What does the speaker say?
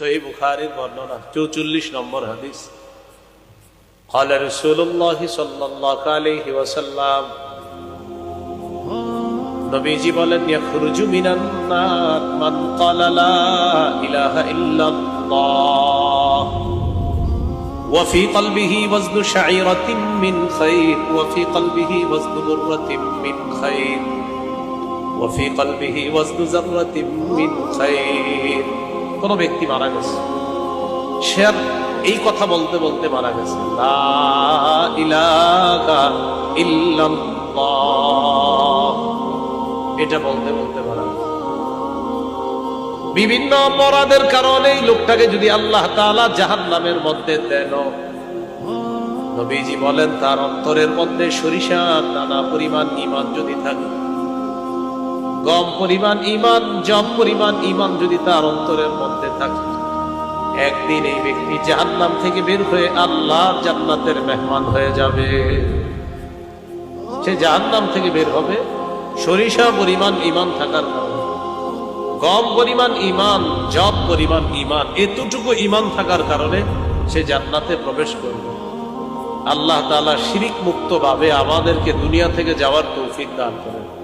সহি বুখারির বর্ণনা চৌচল্লিশ নম্বর হাদিস قال رسول الله صلى الله عليه وسلم নবীজি বলেন ইয়াখরুজু মিনান নার মান ক্বালা লা ইলাহা ইল্লাল্লাহ وفي قلبه وزن شعيرة من خير وفي قلبه وزن برة من خير وفي قلبه وزن ذرة من خير কোন ব্যক্তি মারা গেছে। সে আর এই কথা বলতে বলতে মারা গেছে। এটা বলতে বলতে মারা গেছে। বিভিন্ন অপরাধের কারণে লোকটাকে যদি আল্লাহ তাআলা জাহান্নামের মধ্যে দেন। নবীজি বলেন, তার অন্তরের মধ্যে সরিষার নানা পরিমাণ ইমান যদি থাকে গম পরিমাণ ইমান জম পরিমাণ ইমান যদি তার অন্তরের মধ্যে থাকে। একদিন এই ব্যক্তি জাহান্নাম থেকে বের হয়ে আল্লাহর জান্নাতের মেহমান হয়ে যাবে। সে জাহান্নাম থেকে বের হবে সরিষা পরিমাণ ইমান থাকার কারণে। কম পরিমাণ ইমান জব পরিমাণ ইমান এতটুকু ইমান থাকার কারণে সে জান্নাতে প্রবেশ করবে। আল্লাহ তাআলা শিরিক মুক্তভাবে আমাদেরকে দুনিয়া থেকে যাওয়ার তৌফিক দান করেন।